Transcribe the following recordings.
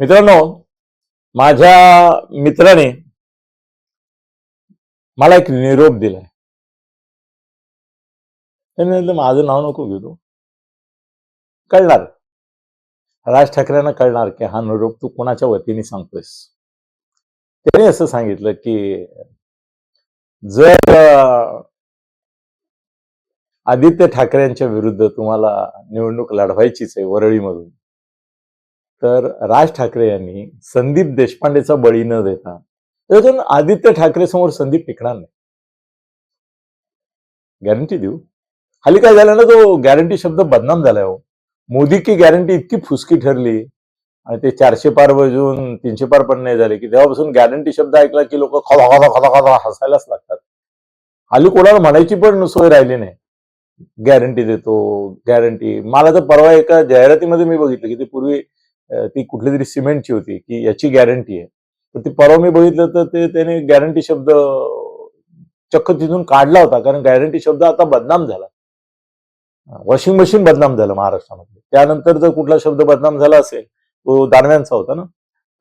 मित्रांनो माझ्या मित्राने मला एक निरोप दिलाय. माझं नाव नको घेऊ तू. कळणार. राज ठाकरेंना कळणार की हा निरोप तू कोणाच्या वतीने सांगतोयस. त्याने असं सांगितलं की जर आदित्य ठाकरेंच्या विरुद्ध तुम्हाला निवडणूक लढवायचीच आहे वरळीमधून तर राज ठाकरे यांनी संदीप देशपांडेचा बळी न देता त्यातून आदित्य ठाकरे समोर संदीप टिकणार नाही. गॅरंटी देऊ. खाली काय झालं ना तो गॅरंटी शब्द बदनाम झालाय हो. मोदी की गॅरंटी इतकी फुसकी ठरली आणि ते चारशे पार वजून तीनशे पार पण नाही झाले की तेव्हापासून गॅरंटी शब्द ऐकला की लोक खदा खदा खदा खदा हसायलाच लागतात. हल्ली कोणाला म्हणायची पण सोय राहिली नाही. गॅरंटी देतो गॅरंटी मला तर परवा एका जाहिरातीमध्ये मी बघितलं की ते पूर्वी ती कुठली तरी सिमेंटची होती की याची गॅरंटी आहे. तर ती परवा मी बघितलं तर ते त्याने गॅरंटी शब्द चक्क तिथून काढला होता कारण गॅरंटी शब्द आता बदनाम झाला. वॉशिंग मशीन बदनाम झालं महाराष्ट्रामध्ये. त्यानंतर जर कुठला शब्द बदनाम झाला असेल तो दानव्यांचा होता ना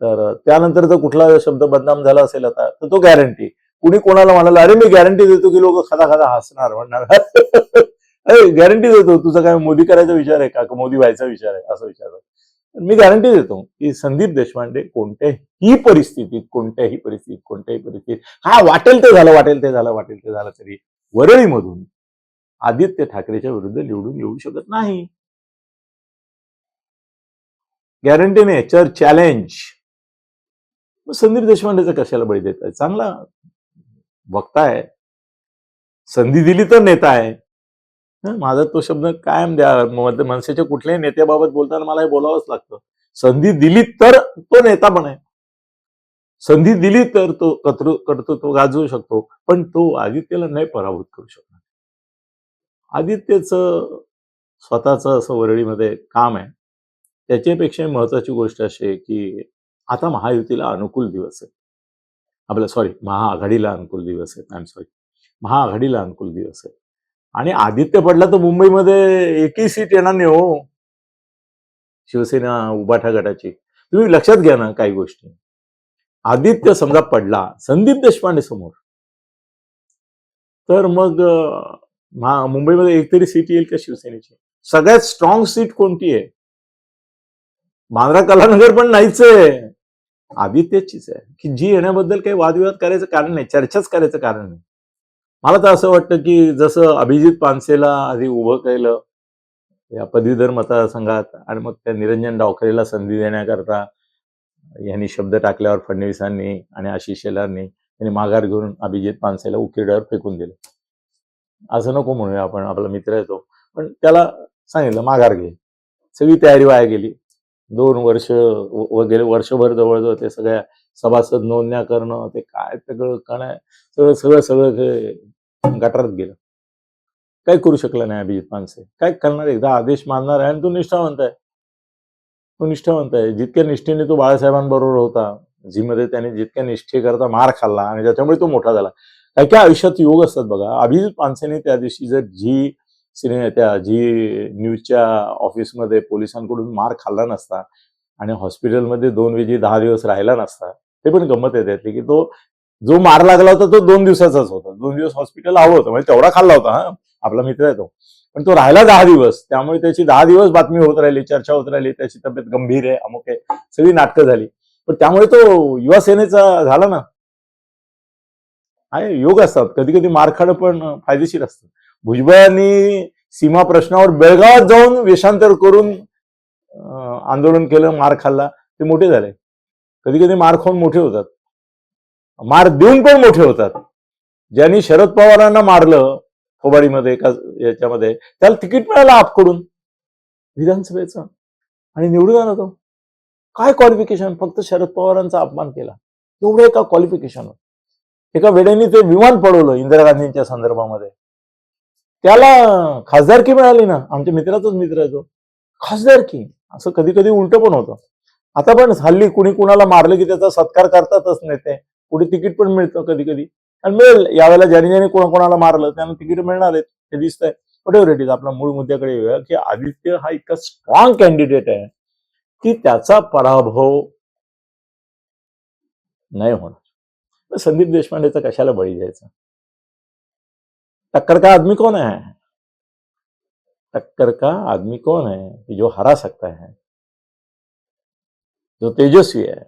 तर त्यानंतर जर कुठला शब्द बदनाम झाला असेल आता तर तो गॅरंटी कुणी कोणाला म्हणाला अरे मी गॅरंटी देतो की लोक खदा खदा हसणार म्हणणार. अरे गॅरंटी देतो. तुझा काय मोदी करायचा विचार आहे का? का मोदी व्हायचा विचार आहे असं विचारतो मी गॅरंटी देतो की संदीप देशपांडे कोणत्याही परिस्थितीत कोणत्याही परिस्थितीत कोणत्याही परिस्थितीत हा वाटेल ते झालं वाटेल ते झालं वाटेल ते झालं तरी वरळीमधून आदित्य ठाकरेच्या विरुद्ध निवडून येऊ शकत नाही. गॅरंटी नाही याच्यावर चॅलेंज मग संदीप देशपांडेचा कशाला बळी देत आहे चांगला वक्ता आहे. संधी दिली तर नेता आहे. माझा तो शब्द कायम द्या. मनसेच्या कुठल्याही नेत्याबाबत बोलताना मला हे बोलावंच लागतं. संधी दिली तर तो नेता पण आहे संधी दिली तर तो कर्तृ कर्तृत्व गाजवू शकतो. पण तो आदित्यला नाही पराभूत करू शकणार. आदित्यचं स्वतःचं असं वरळीमध्ये काम आहे. त्याच्यापेक्षा महत्वाची गोष्ट अशी आहे की आता महायुतीला अनुकूल दिवस आहे आपल्या सॉरी महाआघाडीला अनुकूल दिवस आहेत. आय एम सॉरी महाआघाडीला अनुकूल दिवस आहे आणि आदित्य पडला तर मुंबईमध्ये एकही सीट येणार नाही हो. शिवसेना उभाठा गटाची. तुम्ही लक्षात घ्या ना काही गोष्टी. आदित्य समजा पडला संदीप देशपांडे समोर. तर मग मुंबईमध्ये एक तरी सीट येईल का शिवसेनेची? सगळ्यात स्ट्रॉंग सीट कोणती आहे? मांद्रा कलानगर पण नाहीच आहे. आदित्यचीच आहे. की जी येण्याबद्दल काही वादविवाद करायचं कारण नाही चर्चाच करायचं कारण नाही. मला तर असं वाटतं की जसं अभिजित पानसेला आधी उभं केलं या पदवीधर मतदारसंघात आणि मग त्या निरंजन डावखरेला संधी देण्याकरता यांनी शब्द टाकल्यावर फडणवीसांनी आणि आशिष शेलारनी यांनी माघार घेऊन अभिजित पानसेला उकिरड्यावर फेकून दिलं. असं नको म्हणूया आपण आपला मित्र येतो पण त्याला सांगितलं माघार घे. सगळी तयारी वाया गेली. दोन वर्ष वगैरे वर्षभर जवळजवळ ते सगळ्या सभासद नोंदण्या करणं ते काय सगळं काय सगळं सगळं सगळं गटारात गेलं. काय करू शकलं नाही अभिजित मानसे काय करणार एकदा आदेश मानणार आहे आणि तो निष्ठावंत आहे. तो निष्ठावंत आहे. जितक्या निष्ठेने तो बाळासाहेबांबरोबर होता झीमध्ये त्याने जितक्या निष्ठेकरता मार खाल्ला आणि त्याच्यामुळे तो मोठा झाला. काय काय आयुष्यात योग असतात बघा. अभिजित पानसेने त्या दिवशी जर झी सिने त्या झी न्यूजच्या ऑफिसमध्ये पोलिसांकडून मार खाल्ला नसता आणि हॉस्पिटलमध्ये दोन वेजी दहा दिवस राहिला नसता ते पण गमत आहे त्यातली की तो जो मार लागला होता तो दोन दिवसाचाच होता. दोन दिवस हॉस्पिटल हवं होतं. म्हणजे तेवढा खाल्ला होता हा. आपला मित्र आहे तो. पण तो राहिला दहा दिवस. त्यामुळे त्याची दहा दिवस बातमी होत राहिली चर्चा होत राहिली. त्याची तब्येत गंभीर आहे अमुक आहे. सगळी नाटकं झाली. पण त्यामुळे तो युवा सेनेचा झाला ना. आहे योग असतात. कधी कधी मारखाडं पण फायदेशीर असतं भुजबळांनी सीमा प्रश्नावर बेळगावात जाऊन वेषांतर करून आंदोलन केलं मार खाल्ला. ते मोठे झाले. कधी कधी मार खाऊन मोठे होतात. मार देऊन पण मोठे होतात. ज्यांनी शरद पवारांना मारलं फोबाडीमध्ये एका याच्यामध्ये त्याला तिकीट मिळालं आपकडून. विधानसभेचं. आणि निवडून आला तो. काय क्वालिफिकेशन फक्त शरद पवारांचा अपमान केला. एवढं एका क्वालिफिकेशन एका वेळेने ते विमान पडवलं इंदिरा गांधींच्या संदर्भामध्ये. त्याला खासदारकी मिळाली ना. आमच्या मित्राचाच मित्र आहे तो. खासदारकी. असं कधी कधी उलट पण होतं. आता पण हल्ली कुणी कुणाला मारलं की त्याचा सत्कार करतातच नेते कुठे तिकीट पण मिळतं कधी कधी आणि मिळेल. यावेळेला ज्याने ज्याने कोणा कोणाला मारलं त्यांना तिकीट मिळणार आहेत. हे दिसतंय. वट इट इज आपला मूळ मुद्द्याकडे येऊया की आदित्य हा इतका स्ट्रॉंग कॅन्डिडेट आहे की त्याचा पराभव नाही होणार. संदीप देशपांडेचा कशाला बळी द्यायचा टक्कर का आदमी कोण है टक्कर का आदमी कौन है जो हरा सकता है जो तेजस्वी आहे.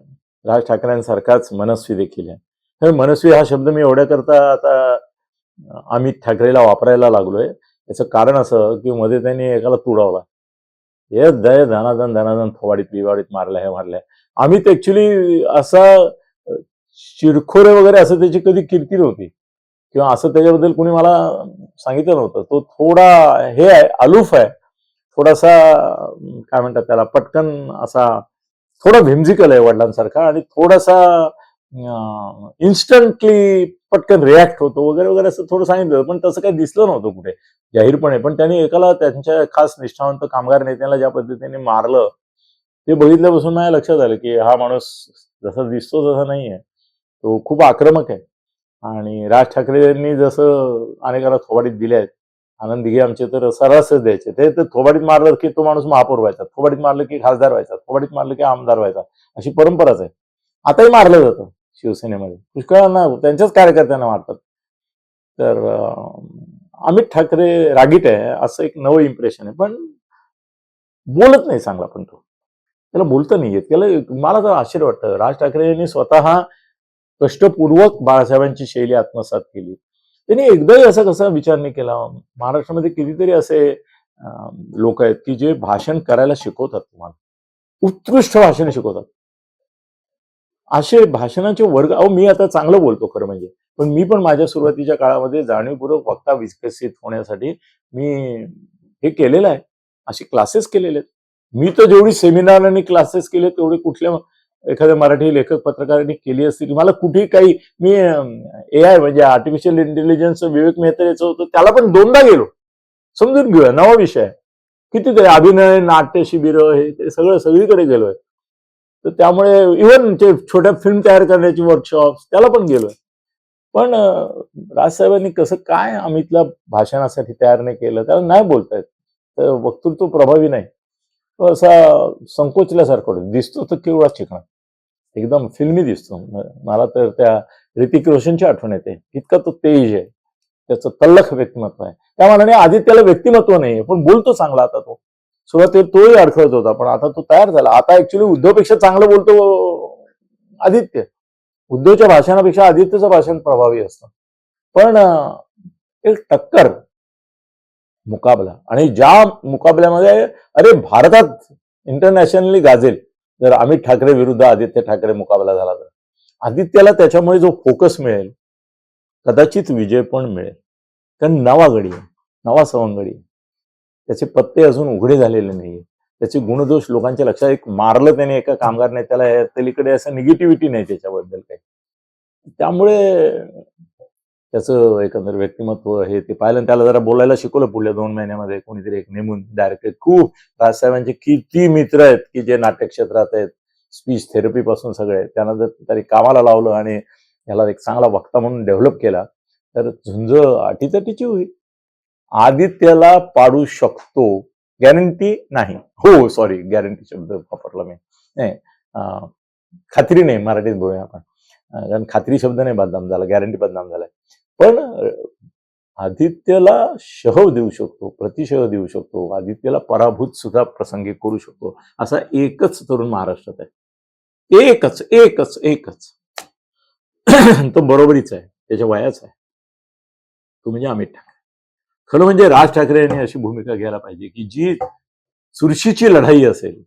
राज ठाकरेंसारखाच मनस्वी देखील आहे. तर मनस्वी हा शब्द मी एवढ्या करता आता अमित ठाकरेला वापरायला लागलोय. याचं कारण असं की मध्ये त्यांनी एकाला तुडवला. हे दय धनाधन धनाधन फवाडीत बिवाडीत मारल्या हे मारल्या. अमित ऍक्च्युली असा चिरखोरे वगैरे असं त्याची कधी किरकिर नव्हती किंवा असं त्याच्याबद्दल कुणी मला सांगितलं नव्हतं. तो थोडा हे आहे अलूफ आहे. थोडासा काय म्हणतात त्याला पटकन असा थोडा भिमजिकल आहे वडिलांसारखा आणि थोडासा इन्स्टंटली पटकन रिॲक्ट होतो वगैरे वगैरे असं थोडं सांगितलं पण तसं काही दिसलं नव्हतं कुठे. जाहीरपणे पण त्यांनी एकाला त्यांच्या खास निष्ठावंत कामगार नेत्याला ज्या पद्धतीने मारलं ते बघितल्यापासून माझ्या लक्षात आलं की हा माणूस जसा दिसतो तसा नाहीये. तो खूप आक्रमक आहे. आणि राज ठाकरेंनी जसं अनेकाला थोबाडीत दिले आहेत आनंद दिघे आमचे तर सर्रासच द्यायचे. ते तर थोबाडीत मारलं की तो माणूस महापौर व्हायचा. थोबाडीत मारलं की खासदार व्हायचा. थोबाडीत मारलं की आमदार व्हायचा. अशी परंपराच आहे. आताही मारलं जातं शिवसेनेमध्ये. पुष्कळांना त्यांच्याच कार्यकर्त्यांना मारतात. तर अमित ठाकरे रागीट आहे असं एक नवं इम्प्रेशन आहे. पण बोलत नाही चांगला पण तो. त्याला बोलतं नाही येत. त्याला मला तर आश्चर्य वाटतं. राज ठाकरे यांनी स्वतः कष्टपूर्वक बाळासाहेबांची शैली आत्मसात केली. त्यांनी एकदाही असा कसा विचार नाही केला. महाराष्ट्रामध्ये कितीतरी असे लोक आहेत की जे भाषण करायला शिकवतात तुम्हाला. उत्कृष्ट भाषण शिकवतात. असे भाषणाचे वर्ग अहो मी आता चांगलं बोलतो खरं म्हणजे. पण मी पण माझ्या सुरुवातीच्या काळामध्ये जाणीवपूर्वक वक्ता विकसित होण्यासाठी मी हे केलेलं आहे. असे क्लासेस केलेले आहेत. मी तर जेवढी सेमिनार आणि क्लासेस केले तेवढे कुठल्या एखाद्या मराठी लेखक पत्रकारांनी केली असतील मला कुठेही काही मी ए आय म्हणजे आर्टिफिशियल इंटेलिजन्स विवेक मेहता याचं होतं त्याला पण दोनदा गेलो. समजून घेऊया नवा विषय कितीतरी अभिनय नाट्य शिबिर हे ते सगळं सगळीकडे गेलोय. तर त्यामुळे इव्हन ते छोट्या फिल्म तयार करण्याची वर्कशॉप त्याला पण गेलोय. पण राजसाहेबांनी कसं काय अमितला भाषणासाठी तयार नाही केलं त्याला नाही बोलतायत. तर वक्तृत्व प्रभावी नाही. असा संकोचल्यासारखं दिसतो तर केवढा चिकणा एकदम फिल्मी दिसतो. मला तर त्या ऋतिक रोशनची आठवण येते. इतका तो तेज आहे. त्याचं तल्लख व्यक्तिमत्व आहे. त्या मानाने आदित्याला व्यक्तिमत्व नाही पण बोलतो चांगला आता तो. सुरुवातीला तोही अडखळत होता पण आता तो तयार झाला. आता ऍक्च्युली उद्धवपेक्षा चांगलं बोलतो आदित्य. उद्धवच्या भाषणापेक्षा आदित्यचं भाषण प्रभावी असतं. पण एक टक्कर मुकाबला. आणि ज्या मुकाबल्यामध्ये अरे भारतात इंटरनॅशनली गाजेल जर अमित ठाकरे विरुद्ध आदित्य ठाकरे मुकाबला झाला तर. आदित्यला त्याच्यामुळे जो फोकस मिळेल कदाचित विजय पण मिळेल. कारण नवा गडी आहे नवा सवंगडी त्याचे पत्ते अजून उघडे झालेले नाहीये. त्याचे गुणदोष लोकांच्या लक्षात एक मारलं त्याने एका कामगार नेत्याला या पलीकडे असं निगेटिव्हिटी नाही त्याच्याबद्दल काही. त्यामुळे त्याचं एकंदर व्यक्तिमत्व हे ते पाहिलं आणि त्याला जरा बोलायला शिकवलं पुढल्या दोन महिन्यामध्ये. कोणीतरी एक नेमून डायरेक्ट खूप राजसाहेबांचे किती मित्र आहेत की जे नाट्य क्षेत्रात आहेत. स्पीच थेरपी पासून सगळे त्यांना जर तरी कामाला लावलं आणि याला एक चांगला वक्ता म्हणून डेव्हलप केला तर झुंज अटीतटीची होईल. आदित्यला पाडू शकतो. गॅरंटी नाही. हो सॉरी गॅरंटी शब्द वापरला मी. नाही खात्री नाही. मराठीत बोलूया आपण. कारण खात्री शब्द नाही बदनाम झाला. गॅरंटी बदनाम झालाय. पण आदित्यला शह देऊ शकतो प्रतिशह देऊ शकतो आदित्यला पराभूत सुद्धा प्रसंगी करू शकतो असा एकच तरुण महाराष्ट्रात आहे. एकच एकच एकच. तो बरोबरीच आहे त्याच्या वयाचा आहे. तो म्हणजे अमित ठाकरे. खरं म्हणजे राज ठाकरे यांनी अशी भूमिका घ्यायला पाहिजे की जी चुरशीची लढाई असेल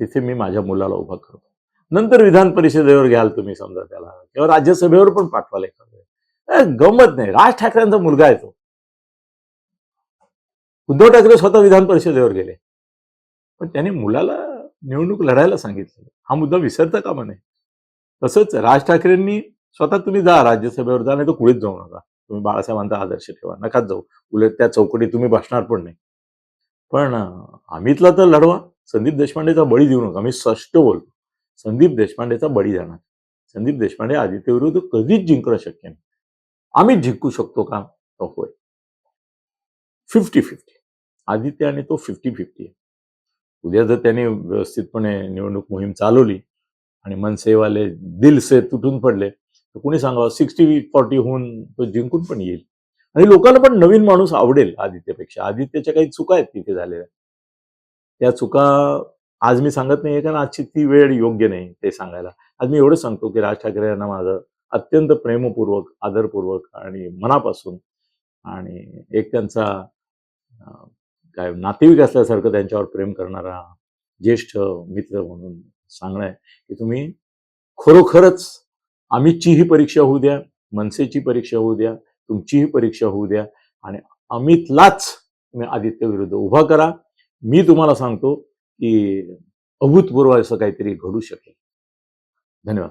तिथे मी माझ्या मुलाला उभा करतो. नंतर विधान परिषदेवर घ्याल तुम्ही समजा त्याला किंवा राज्यसभेवर पण पाठवाल एखादं. गंमत नाही. राज ठाकरेंचा मुलगा आहे तो. उद्धव ठाकरे स्वतः विधान परिषदेवर गेले. पण त्यांनी मुलाला निवडणूक लढायला सांगितलं. हा मुद्दा विसरता कामा नये. तसंच राज ठाकरेंनी स्वतः तुम्ही जा राज्यसभेवर जा नाही तर कुळीत जाऊ नका. तुम्ही बाळासाहेबांचा आदर्श ठेवा. नकाच जाऊ. उलट त्या चौकटी तुम्ही बसणार पण नाही. पण अमितला तर लढवा. संदीप देशपांडेचा बळी देऊ नका. मी स्पष्ट बोलतो. संदीप देशपांडेचा बळी जाणार. संदीप देशपांडे आदित्यविरुद्ध कधीच जिंकणं शक्य नाही. आम्ही जिंकू शकतो का? होय फिफ्टी फिफ्टी. आदित्य आणि तो फिफ्टी फिफ्टी आहे. उद्या जर त्याने व्यवस्थितपणे निवडणूक मोहीम चालवली आणि मनसेवाले दिलसे तुटून पडले तर कुणी सांगावं? सिक्स्टी फॉर्टी होऊन तो जिंकून पण येईल. आणि लोकांना पण नवीन माणूस आवडेल आदित्यपेक्षा. आदित्यच्या काही चुका आहेत तिथे झालेल्या. त्या चुका आज मी सांगत नाहीये कारण आजची ती वेळ योग्य नाही ते सांगायला. आज मी एवढं सांगतो की राज ठाकरे यांना माझं अत्यंत प्रेमपूर्वक आदरपूर्वक आणि मनापासून आणि एक त्यांचा काय नातेवाईक असल्यासारखं त्यांच्यावर प्रेम करणारा ज्येष्ठ मित्र म्हणून सांगणं आहे की तुम्ही खरोखरच अमितची ही परीक्षा होऊ द्या मनसेची परीक्षा होऊ द्या तुमचीही परीक्षा होऊ द्या आणि अमितलाच तुम्ही आदित्य विरुद्ध उभा करा. मी तुम्हाला सांगतो की अभूतपूर्व असं काहीतरी घडू शकेल. धन्यवाद.